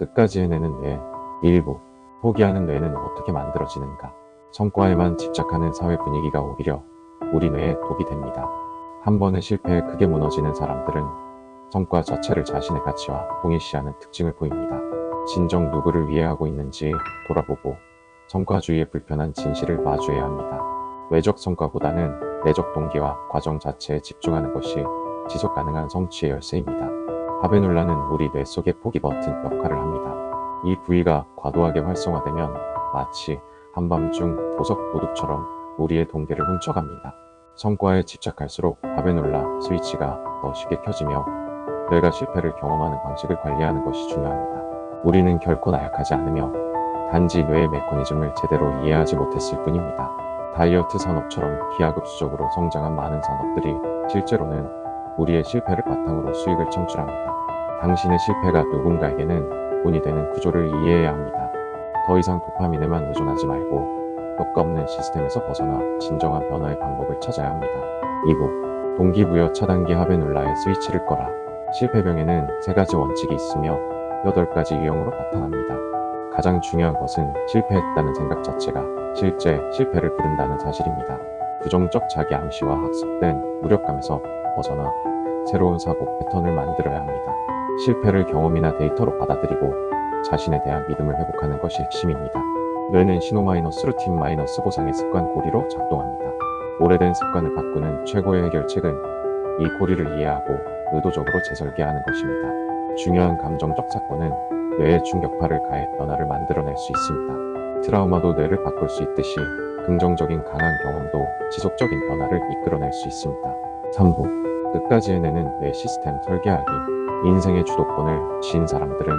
끝까지 해내는 뇌. 일부. 포기하는 뇌는 어떻게 만들어지는가? 성과에만 집착하는 사회 분위기가 오히려 우리 뇌에 독이 됩니다. 한 번의 실패에 크게 무너지는 사람들은 성과 자체를 자신의 가치와 동일시하는 특징을 보입니다. 진정 누구를 위해 하고 있는지 돌아보고 성과주의의 불편한 진실을 마주해야 합니다. 외적 성과보다는 내적 동기와 과정 자체에 집중하는 것이 지속 가능한 성취의 열쇠입니다. 하베눌라는 우리 뇌 속의 포기 버튼 역할을 합니다. 이 부위가 과도하게 활성화되면 마치 한밤중 보석 도둑처럼 우리의 동기를 훔쳐갑니다. 성과에 집착할수록 하베눌라 스위치가 더 쉽게 켜지며 뇌가 실패를 경험하는 방식을 관리하는 것이 중요합니다. 우리는 결코 나약하지 않으며 단지 뇌의 메커니즘을 제대로 이해하지 못했을 뿐입니다. 다이어트 산업처럼 기하급수적으로 성장한 많은 산업들이 실제로는 우리의 실패를 바탕으로 수익을 창출합니다. 당신의 실패가 누군가에게는 돈이 되는 구조를 이해해야 합니다. 더 이상 도파민에만 의존하지 말고 효과 없는 시스템에서 벗어나 진정한 변화의 방법을 찾아야 합니다. 2부 동기부여 차단기 하베눌라의 스위치를 꺼라. 실패병에는 세 가지 원칙이 있으며 8가지 유형으로 나타납니다. 가장 중요한 것은 실패했다는 생각 자체가 실제 실패를 부른다는 사실입니다. 부정적 자기 암시와 학습된 무력감에서 벗어나 새로운 사고 패턴을 만들어야 합니다. 실패를 경험이나 데이터로 받아들이고 자신에 대한 믿음을 회복하는 것이 핵심입니다. 뇌는 신호 마이너스 루틴 마이너스 보상의 습관 고리로 작동합니다. 오래된 습관을 바꾸는 최고의 해결책은 이 고리를 이해하고 의도적으로 재설계하는 것입니다. 중요한 감정적 사건은 뇌에 충격파를 가해 변화를 만들어낼 수 있습니다. 트라우마도 뇌를 바꿀 수 있듯이 긍정적인 강한 경험도 지속적인 변화를 이끌어낼 수 있습니다. 3부 끝까지 해내는 뇌 시스템 설계하기 인생의 주도권을 쥔 사람들은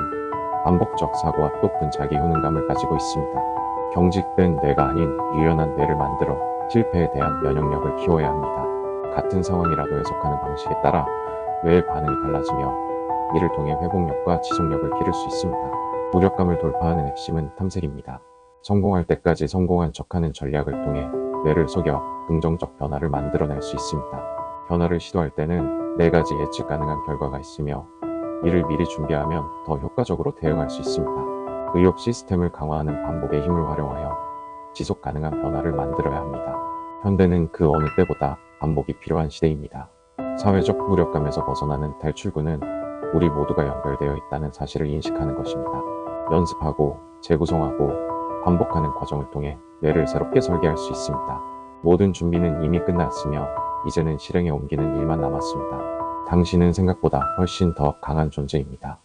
반복적 사고와 높은 자기 효능감을 가지고 있습니다. 경직된 뇌가 아닌 유연한 뇌를 만들어 실패에 대한 면역력을 키워야 합니다. 같은 상황이라도 해석하는 방식에 따라 뇌의 반응이 달라지며 이를 통해 회복력과 지속력을 기를 수 있습니다. 무력감을 돌파하는 핵심은 탐색입니다. 성공할 때까지 성공한 척하는 전략을 통해 뇌를 속여 긍정적 변화를 만들어낼 수 있습니다. 변화를 시도할 때는 네 가지 예측 가능한 결과가 있으며 이를 미리 준비하면 더 효과적으로 대응할 수 있습니다. 의욕 시스템을 강화하는 반복의 힘을 활용하여 지속 가능한 변화를 만들어야 합니다. 현대는 그 어느 때보다 반복이 필요한 시대입니다. 사회적 무력감에서 벗어나는 탈출구는 우리 모두가 연결되어 있다는 사실을 인식하는 것입니다. 연습하고 재구성하고 반복하는 과정을 통해 뇌를 새롭게 설계할 수 있습니다. 모든 준비는 이미 끝났으며 이제는 실행에 옮기는 일만 남았습니다. 당신은 생각보다 훨씬 더 강한 존재입니다.